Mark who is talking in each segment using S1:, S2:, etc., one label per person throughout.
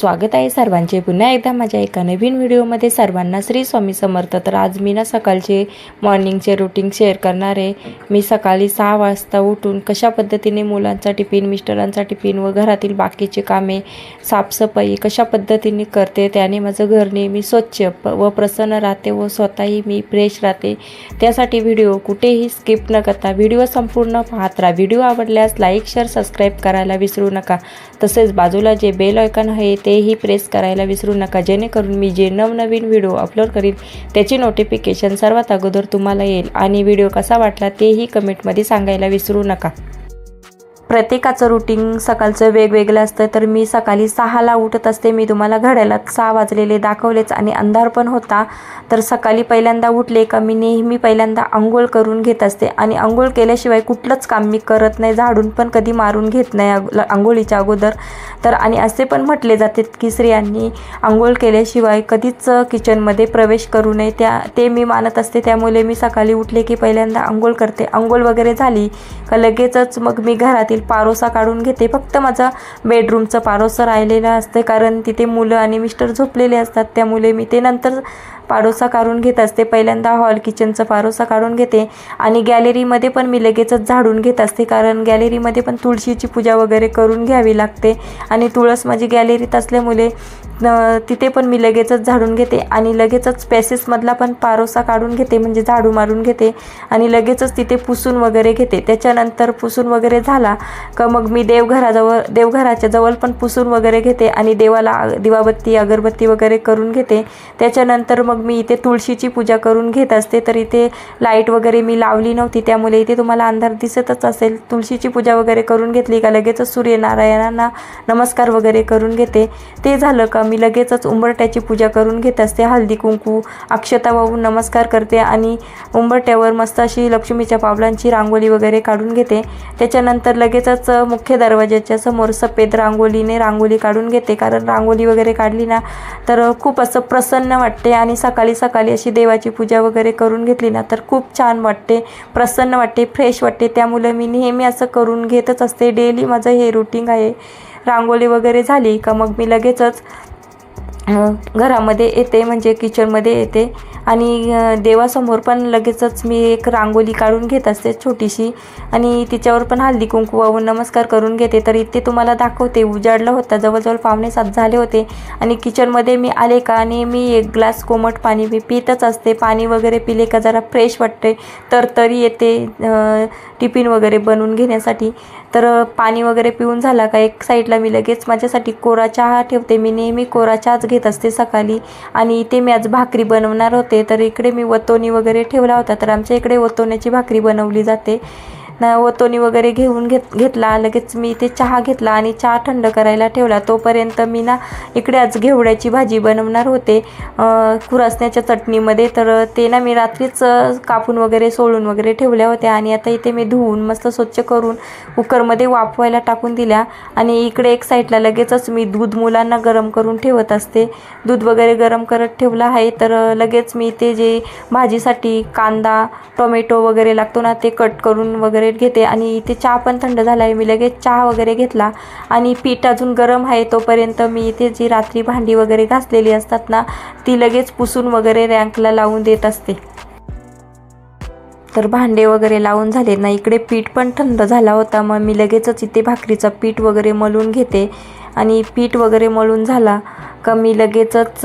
S1: स्वागत आहे सर्वांचे. पुन्हा एकदा माझ्या एका नवीन व्हिडिओमध्ये सर्वांना श्री स्वामी समर्थ. तर आज मी ना सकाळचे मॉर्निंगचे रुटीन शेअर करणार आहे. मी सकाळी सहा वाजता उठून कशा पद्धतीने मुलांचा टिफिन मिस्टरांचा टिफिन व घरातील बाकीचे कामे साफसफाई कशा पद्धतीने करते त्याने माझं घर नेहमी स्वच्छ प- व प्रसन्न राहते व स्वतःही मी फ्रेश राहते. त्यासाठी व्हिडिओ कुठेही स्किप न करता व्हिडिओ संपूर्ण पाहत राहा. व्हिडिओ आवडल्यास लाईक शेअर सबस्क्राईब करायला विसरू नका. तसेच बाजूला जे बेल आयकॉन आहे तेही प्रेस करायला विसरू नका. जेणेकरून मी जे नवनवीन व्हिडिओ अपलोड करीन त्याची नोटिफिकेशन सर्वात अगोदर तुम्हाला येईल. आणि व्हिडिओ कसा वाटला तेही कमेंटमध्ये सांगायला विसरू नका. प्रत्येकाचं रुटीन सकाळचं वेगवेगळं असतं तर मी सकाळी सहाला उठत असते. मी तुम्हाला घड्याला सहा वाजलेले दाखवलेच आणि अंधार पण होता. तर सकाळी पहिल्यांदा उठले का मी नेहमी पहिल्यांदा आंघोळ करून घेत असते. आणि आंघोळ केल्याशिवाय कुठलंच काम मी करत नाही झाडून पण कधी मारून घेत नाही आंघोळीच्या अगोदर. तर आणि असे पण म्हटले जाते की स्त्रियांनी आंघोळ केल्याशिवाय कधीच किचनमध्ये प्रवेश करू नये. त्या ते मी मानत असते. त्यामुळे मी सकाळी उठले की पहिल्यांदा आंघोळ करते. आंघोळ वगैरे झाली का लगेचच मग मी घरातील पारोसा काढून घेते. फक्त माझा बेडरूमचं पारोसं राहिलेलं असतं. कारण तिथे मुलं आणि मिस्टर झोपलेले असतात. त्यामुळे मी ते नंतर पारोसा काढून घेत असते. पहिल्यांदा हॉल किचनचं पारोसा काढून घेते. आणि गॅलरीमध्ये पण मी लगेचच झाडून घेत असते. कारण गॅलरीमध्ये पण तुळशीची पूजा वगैरे करून घ्यावी लागते. आणि तुळस माझी गॅलरीत असल्यामुळे तिथे पण मी लगेचच झाडून घेते आणि लगेचच पॅसेसमधला पण पारोसा काढून घेते म्हणजे झाडू मारून घेते आणि लगेचच तिथे पुसून वगैरे घेते. त्याच्यानंतर पुसून वगैरे झाला का मग मी देवघराजवळ देवघराच्या जवळ पण पुसून वगैरे घेते आणि देवाला दिवाबत्ती अगरबत्ती वगैरे करून घेते. त्याच्यानंतर मग मी इथे तुळशीची पूजा करून घेत असते तर इथे लाइट वगैरे मी लावली नव्हती त्यामुळे इथे तुम्हाला अंधार दिसतच असेल. तुळशीची पूजा वगैरे करून घेतली का लगेचच सूर्यनारायणांना नमस्कार वगैरे करून घेते. ते झालं का मी लगेचच उंबरट्याची पूजा करून घेत असते. हळदी कुंकू अक्षता वाहून नमस्कार करते आणि उंबरट्यावर मस्त अशी लक्ष्मीच्या पावलांची रांगोळी वगैरे काढून घेते. त्याच्यानंतर लगेचच मुख्य दरवाज्याच्या समोर सफेद रांगोळीने रांगोळी काढून घेते. कारण रांगोळी वगैरे काढली ना तर खूप असं प्रसन्न वाटते आणि सकाळी सकाळी अशी देवाची पूजा वगैरे करून घेतली ना तर खूप छान वाटते. प्रसन्न वाटते फ्रेश वाटते. त्यामुळे मी नेहमी असं करून घेतच असते. डेली माझं हे रुटीन आहे. रांगोळी वगैरे झाली का मग मी लगेचच घरामध्ये येते म्हणजे किचनमध्ये येते. आणि देवासमोर पण लगेचच मी एक रांगोळी काढून घेत असते छोटीशी. आणि तिच्यावर पण हल्दी कुंकू वाहून नमस्कार करून घेते. तर इथे तुम्हाला दाखवते उजाडलं होता जवळजवळ पावणे सात झाले होते. आणि किचनमध्ये मी आले का आणि मी एक ग्लास कोमट पाणी मी पितच असते. पाणी वगैरे पिले का जरा फ्रेश वाटते. तर तरी येते टिफिन वगैरे बनवून घेण्यासाठी. तर पाणी वगैरे पिऊन झाला का? एक साईडला मी लगेच माझ्यासाठी कोरा चहा ठेवते. मी नेहमी कोरा चहाच घेत असते सकाळी. आणि इथे मी आज भाकरी बनवणार होते. तर इकडे मी वतोनी वगैरे ठेवला होता. तर आमच्या इकडे वतोण्याची भाकरी बनवली जाते. वतोनी वगैरे घेऊन घेत घेतला लगेच मी इथे चहा घेतला आणि चहा थंड करायला ठेवला. तोपर्यंत मी ना इकडे आज घेवड्याची भाजी बनवणार होते. कुरसण्याच्या खुरासण्याच्या चटणीमध्ये. तर ते ना मी रात्रीच कापून वगैरे सोलून वगैरे ठेवल्या होत्या. आणि आता इथे मी धुवून मस्त स्वच्छ करून कुकरमध्ये वाफवायला टाकून दिल्या. आणि इकडे एक साईडला लगेचच मी दूध मुलांना गरम करून ठेवत असते. दूध वगैरे गरम करत ठेवलं आहे. तर लगेच मी ते जे भाजीसाठी कांदा टोमॅटो वगैरे लागतो ना ते कट करून वगैरे घेते आणि इथे चहा पण थंड झाला आहे मी लगेच चहा वगैरे घेतला आणि पीठ अजून गरम आहे तोपर्यंत मी इथे जी रात्री भांडी वगैरे घासलेली असतात ना ती लगेच पुसून वगैरे रँकला लावून देत असते. तर भांडे वगैरे लावून झाले ना इकडे पीठ पण थंड झाला होता. मग मी लगेचच इथे भाकरीचं पीठ वगैरे मलून घेते. आणि पीठ वगैरे मळून झाला का मी लगेचच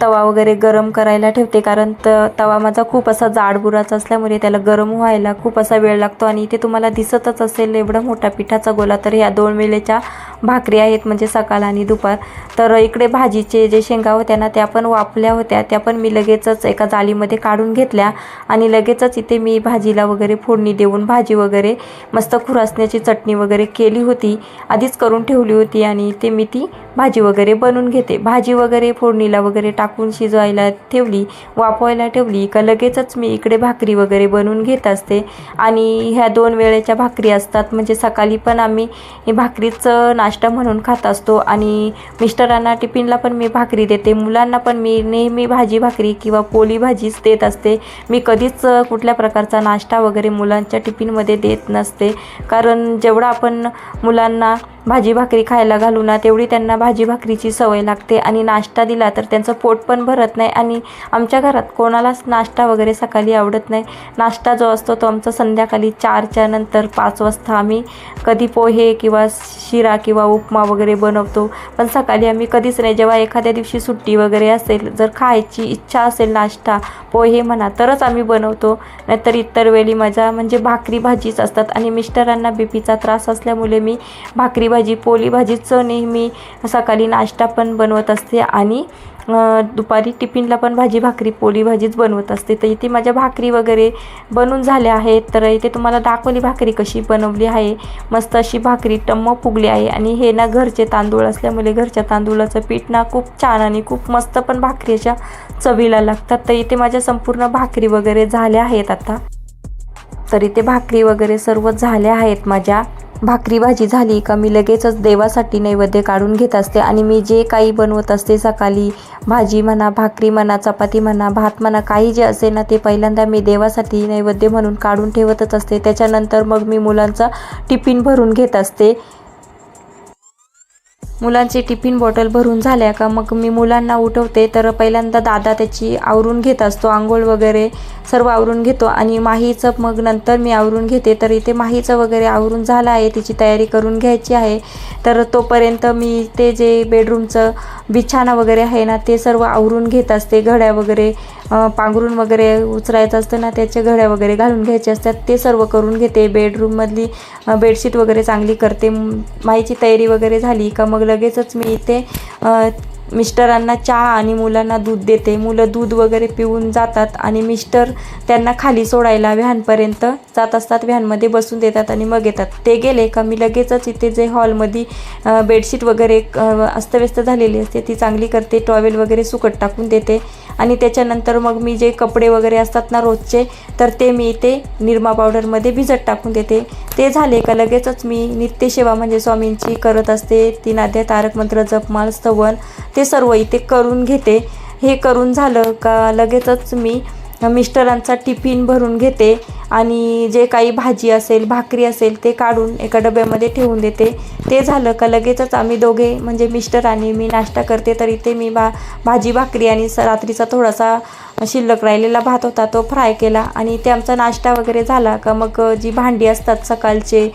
S1: तवा वगैरे गरम करायला ठेवते कारण त तवा माझा खूप असा जाडबुराचा असल्यामुळे त्याला गरम व्हायला खूप असा वेळ लागतो आणि इथे तुम्हाला दिसतच असेल एवढा मोठा पिठाचा गोला तर ह्या दोन वेळेच्या भाकरी आहेत म्हणजे सकाळ आणि दुपार. तर इकडे भाजीचे जे शेंगा होत्या ना त्या पण वापल्या होत्या त्या पण मी लगेचच एका जाळीमध्ये काढून घेतल्या आणि लगेचच इथे मी भाजीला वगैरे फोडणी देऊन भाजी वगैरे मस्त खुरासण्याची चटणी वगैरे केली होती आधीच करून ठेवली होती आणि इथे मी ती भाजी वगैरे बनवून घेते. भाजी वगैरे फोडणीला वगैरे टाकून शिजवायला ठेवली वाफवायला ठेवली. का लगेचच मी इकडे भाकरी वगैरे बनवून घेत असते. आणि ह्या दोन वेळेच्या भाकरी असतात. म्हणजे सकाळी पण आम्ही भाकरीचं नाश्ता म्हणून खात असतो. आणि मिस्टरांना टिफिनला पण मी भाकरी देते. मुलांना पण मी नेहमी भाजी भाकरी किंवा पोळी भाजीच देत असते. मी कधीच कुठल्या प्रकारचा नाश्ता वगैरे मुलांच्या टिफिनमध्ये देत नसते. कारण जेवढा आपण मुलांना भाजी भाकरी खायला घालू ना तेवढी त्यांना भाजी भाकरीची सवय लागते आणि नाश्ता दिला तर त्यांचं पोट पण भरत नाही आणि आमच्या घरात कोणालाच नाश्ता वगैरे सकाळी आवडत नाही. नाश्ता जो असतो तो आमचा संध्याकाळी चारच्या नंतर पाच वाजता आम्ही कधी पोहे किंवा शिरा किंवा उपमा वगैरे बनवतो. पण सकाळी आम्ही कधीच नाही. जेव्हा एखाद्या दिवशी सुट्टी वगैरे असेल जर खायची इच्छा असेल नाश्ता पोहे म्हणा तरच आम्ही बनवतो. नाहीतर इतर वेळी माझा म्हणजे भाकरी भाजीच असतात आणि मिस्टरांना बीपीचा त्रास असल्यामुळे मी भाकरी भाजी पोळी भाजीचं नेहमी सकाळी नाश्ता पण बनवत असते आणि दुपारी टिफिनला पण भाजी भाकरी पोळी भाजीच बनवत असते. तर इथे माझ्या भाकरी वगैरे बनून झाल्या आहेत. तर इथे तुम्हाला दाखवली भाकरी कशी बनवली आहे. मस्त अशी भाकरी टम्म फुगली आहे आणि हे ना घरचे तांदूळ असल्यामुळे घरच्या तांदूळाचं पीठ ना खूप छान आणि खूप मस्त पण भाकरी अशा चवीला लागतात. तर इथे माझ्या संपूर्ण भाकरी वगैरे झाल्या आहेत आता. तर इथे भाकरी वगैरे सर्व झाल्या आहेत माझ्या. भाकरी भाजी झाली का मी लगेचच देवासाठी नैवेद्य काढून घेत असते आणि मी जे काही बनवत असते सकाळी भाजी म्हणा भाकरी म्हणा चपाती म्हणा भात म्हणा काही जे असेल ना ते पहिल्यांदा मी देवासाठी नैवेद्य म्हणून काढून ठेवतच असते. त्याच्यानंतर मग मी मुलांचा टिफिन भरून घेत असते. मुलांची टिफिन बॉटल भरून झाल्या का मग मी मुलांना उठवते. तर पहिल्यांदा दादा त्याची आवरून घेत असतो आंघोळ वगैरे सर्व आवरून घेतो आणि माहीचं मग नंतर मी आवरून घेते. तर इथे माहीचं वगैरे आवरून झालं आहे तिची तयारी करून घ्यायची आहे. तर तोपर्यंत मी ते जे बेडरूमचं बिछाना वगैरे आहे ना ते सर्व आवरून घेत असते. घड्या वगैरे पांघरून वगैरे उचरायचं असतं ना त्याच्या घड्या वगैरे घालून घ्यायचे असतात. ते सर्व करून घेते. बेडरूममधली बेडशीट वगैरे चांगली करते. माहीची तयारी वगैरे झाली का मग लगेचच मी इथे मिस्टरांना चहा आणि मुलांना दूध देते. मुलं दूध वगैरे पिऊन जातात आणि मिस्टर त्यांना खाली सोडायला व्हॅनपर्यंत जात असतात. व्हॅनमध्ये बसून देतात आणि मग येतात. ते गेले का मी लगेचच इथे जे हॉलमध्ये बेडशीट वगैरे अस्तव्यस्त झालेली असते ती चांगली करते. टॉवेल वगैरे सुकट टाकून देते. आणि त्याच्यानंतर मग मी जे कपडे वगैरे असतात ना रोजचे तर ते मी इथे निरमा पावडरमध्ये भिजत टाकून देते. ते झाले का लगेचच मी नित्यसेवा म्हणजे स्वामींची करत असते. ती नाद्या तारक मंत्र जपमाल स्तवन ते ते सर्व इथे करून घेते. हे करून झालं का लगेचच मी मिस्टरांचा टिफिन भरून घेते आणि जे काही भाजी असेल भाकरी असेल ते काढून एका डब्यामध्ये ठेवून देते. ते झालं का लगेचच आम्ही दोघे म्हणजे मिस्टर आणि मी नाश्ता करते तर इथे मी बा भाजी भाकरी आणि स रात्रीचा थोडासा शिल्लक राहिलेला भात होता तो फ्राय केला आणि ते आमचा नाश्ता वगैरे झाला का मग जी भांडी असतात सकाळचे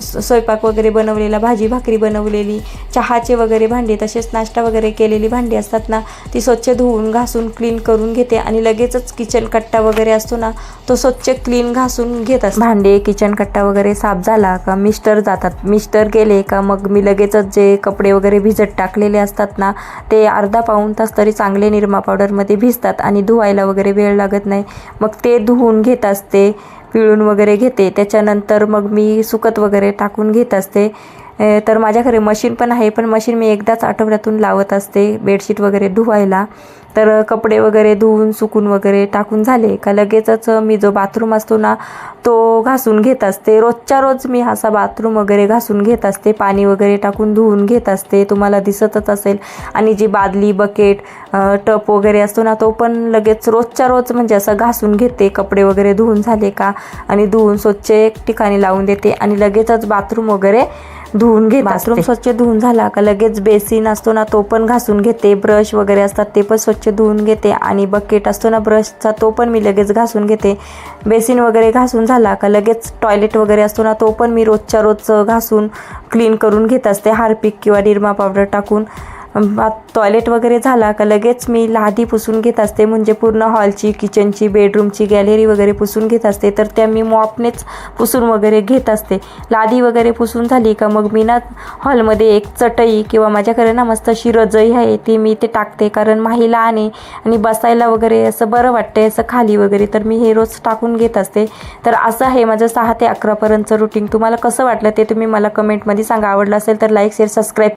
S1: स्वयंपाक वगैरे बनवलेला भाजी भाकरी बनवलेली चहाचे वगैरे भांडी तसेच नाश्ता वगैरे केलेली भांडी असतात ना ती स्वच्छ धुवून घासून क्लीन करून घेते आणि लगेचच किचन कट्टा वगैरे असतो ना तो स्वच्छ क्लीन घासून घेत असतो. भांडे किचन कट्टा वगैरे साफ झाला का मिस्टर जातात मिस्टर गेले का मग मी लगेचच जे कपडे वगैरे भिजत टाकलेले असतात ना ते अर्धा पाऊण तास तरी चांगले निरमा पावडरमध्ये भिजतात आणि धुवायला वगैरे वेळ लागत नाही. मग ते धुवून घेत असते पिळून वगैरे घेते. त्याच्यानंतर मग मी सुकत वगैरे टाकून घेत असते. तर माझ्याकडे मशीन पण आहे पण मशीन मी एकदाच आठवड्यातून लावत असते बेडशीट वगैरे धुवायला. तर कपडे वगैरे धुवून सुकून वगैरे टाकून झाले. का लगेचच मी जो बाथरूम असतो ना तो घासून घेत असते. रोजच्या रोज मी असा बाथरूम वगैरे घासून घेत असते. पाणी वगैरे टाकून धुवून घेत असते. तुम्हाला दिसतच असेल. आणि जी बादली बकेट टप वगैरे असतो ना तो पण लगेच रोजच्या रोज म्हणजे असं घासून घेते. कपडे वगैरे धुवून झाले का? आणि धुवून स्वच्छ एक ठिकाणी लावून देते. आणि लगेचच बाथरूम वगैरे धुवून घेत बाथरूम स्वच्छ धुवून झाला का लगेच बेसिन असतो ना तो पण घासून घेते. ब्रश वगैरे असतात ते पण स्वच्छ धुवून घेते. आणि बकेट असतो ना ब्रशचा तो पण मी लगेच घासून घेते. बेसिन वगैरे घासून झाला का लगेच टॉयलेट वगैरे असतो ना तो पण मी रोजच्या रोज घासून क्लीन करून घेत असते. हार्पिक किंवा निरमा पावडर टाकून. टॉयलेट वगैरे झाला का लगेच मी लादी पुसून घेत असते. म्हणजे पूर्ण हॉलची किचनची बेडरूमची गॅलरी वगैरे पुसून घेत असते. तर त्या मी मॉपनेच पुसून वगैरे घेत असते. लादी वगैरे पुसून झाली का मग मी ना हॉलमध्ये एक चटई किंवा माझ्याकडे ना मस्त अशी रजई आहे ती मी ते टाकते. कारण माहीला आणि आणि बसायला वगैरे असं बरं वाटते असं खाली वगैरे. तर मी हे रोज टाकून घेत असते. तर असं आहे माझं सहा ते अकरापर्यंतचं रुटीन तुम्हाला कसं वाटलं ते तुम्ही मला कमेंटमध्ये सांगा. आवडलं असेल तर लाईक शेअर सबस्क्राईब